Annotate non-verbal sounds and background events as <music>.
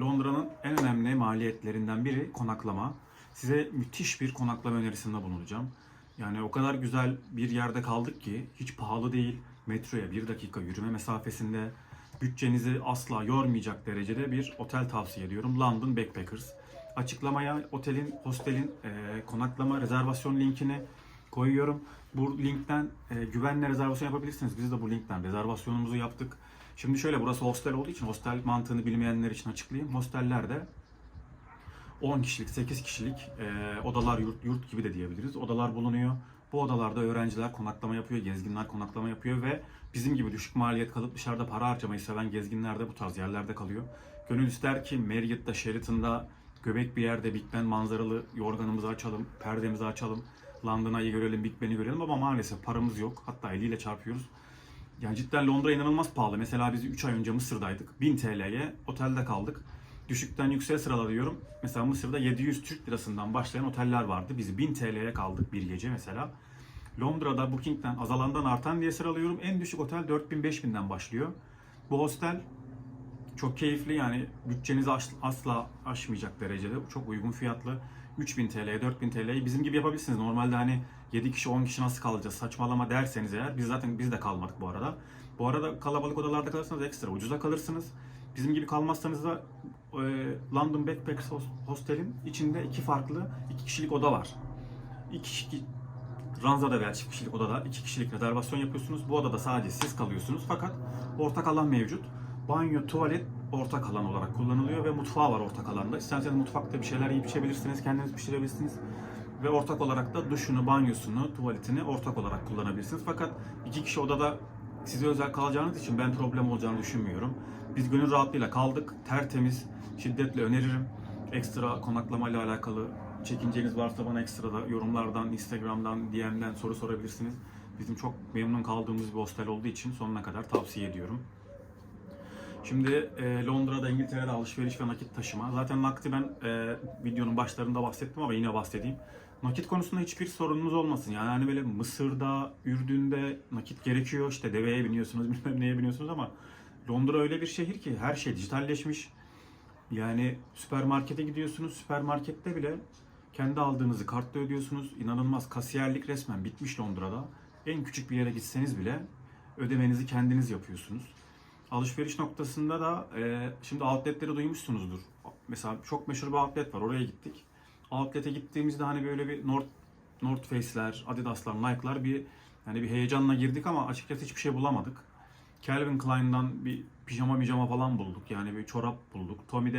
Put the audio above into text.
Londra'nın en önemli maliyetlerinden biri konaklama. Size müthiş bir konaklama önerisinde bulunacağım. Yani o kadar güzel bir yerde kaldık ki hiç pahalı değil. Metroya bir dakika yürüme mesafesinde bütçenizi asla yormayacak derecede bir otel tavsiye ediyorum. London Backpackers. Açıklamaya otelin, hostelin e, konaklama rezervasyon linkini koyuyorum. Bu linkten e, güvenle rezervasyon yapabilirsiniz. Biz de bu linkten rezervasyonumuzu yaptık. Şimdi şöyle burası hostel olduğu için hostel mantığını bilmeyenler için açıklayayım. Hostellerde 10 kişilik, 8 kişilik e, odalar, yurt, yurt gibi de diyebiliriz. Odalar bulunuyor. Bu odalarda öğrenciler konaklama yapıyor, gezginler konaklama yapıyor ve bizim gibi düşük maliyet kalıp dışarıda para harcamayı seven gezginler de bu tarz yerlerde kalıyor. Gönül ister ki Marriott'ta, Sheraton'da, göbek bir yerde Big Ben manzaralı yorganımızı açalım, perdemizi açalım, London'ı görelim, Big Ben'i görelim ama maalesef paramız yok. Hatta eliyle çarpıyoruz. Yani cidden Londra inanılmaz pahalı. Mesela biz 3 ay önce Mısır'daydık. 1000 TL'ye otelde kaldık. Düşükten yükseğe sıralıyorum. Mesela Mısır'da 700 Türk lirasından başlayan oteller vardı. Biz 1000 TL'ye kaldık bir gece mesela. Londra'da Booking'den azalandan artan diye sıralıyorum. En düşük otel 4000-5000'den başlıyor. Bu hostel çok keyifli yani bütçenizi asla aşmayacak derecede çok uygun fiyatlı. 3000 TL'ye 4000 TL'ye bizim gibi yapabilirsiniz. Normalde hani 7 kişi 10 kişi nasıl kalacağız saçmalama derseniz eğer biz zaten biz de kalmadık bu arada. Bu arada kalabalık odalarda kalırsanız ekstra ucuza kalırsınız. Bizim gibi kalmazsanız da e, London Backpackers Hos- Hostel'in içinde iki farklı iki kişilik oda var. İki kişi Ranzada veya çift kişilik odada iki kişilik rezervasyon yapıyorsunuz. Bu odada sadece siz kalıyorsunuz fakat ortak alan mevcut. Banyo, tuvalet ortak alan olarak kullanılıyor ve mutfağı var ortak alanda. İsterseniz mutfakta bir şeyler yiyip içebilirsiniz, kendiniz pişirebilirsiniz. Ve ortak olarak da duşunu, banyosunu, tuvaletini ortak olarak kullanabilirsiniz. Fakat iki kişi odada size özel kalacağınız için ben problem olacağını düşünmüyorum. Biz gönül rahatlığıyla kaldık. Tertemiz, şiddetle öneririm. Ekstra konaklamayla alakalı çekinceniz varsa bana ekstra da yorumlardan, Instagram'dan, DM'den soru sorabilirsiniz. Bizim çok memnun kaldığımız bir hostel olduğu için sonuna kadar tavsiye ediyorum. Şimdi e, Londra'da, İngiltere'de alışveriş ve nakit taşıma. Zaten nakti ben e, videonun başlarında bahsettim ama yine bahsedeyim. Nakit konusunda hiçbir sorununuz olmasın. Yani hani böyle Mısır'da, Ürdün'de nakit gerekiyor. İşte deveye biniyorsunuz, <laughs> bilmem neye biniyorsunuz ama Londra öyle bir şehir ki her şey dijitalleşmiş. Yani süpermarkete gidiyorsunuz, süpermarkette bile kendi aldığınızı kartla ödüyorsunuz. İnanılmaz kasiyerlik resmen bitmiş Londra'da. En küçük bir yere gitseniz bile ödemenizi kendiniz yapıyorsunuz. Alışveriş noktasında da e, şimdi outletleri duymuşsunuzdur. Mesela çok meşhur bir outlet var. Oraya gittik. Outlet'e gittiğimizde hani böyle bir North North Face'ler, Adidas'lar, Nike'lar bir yani bir heyecanla girdik ama açıkçası hiçbir şey bulamadık. Calvin Klein'dan bir pijama pijama falan bulduk. Yani bir çorap bulduk. Tommy'de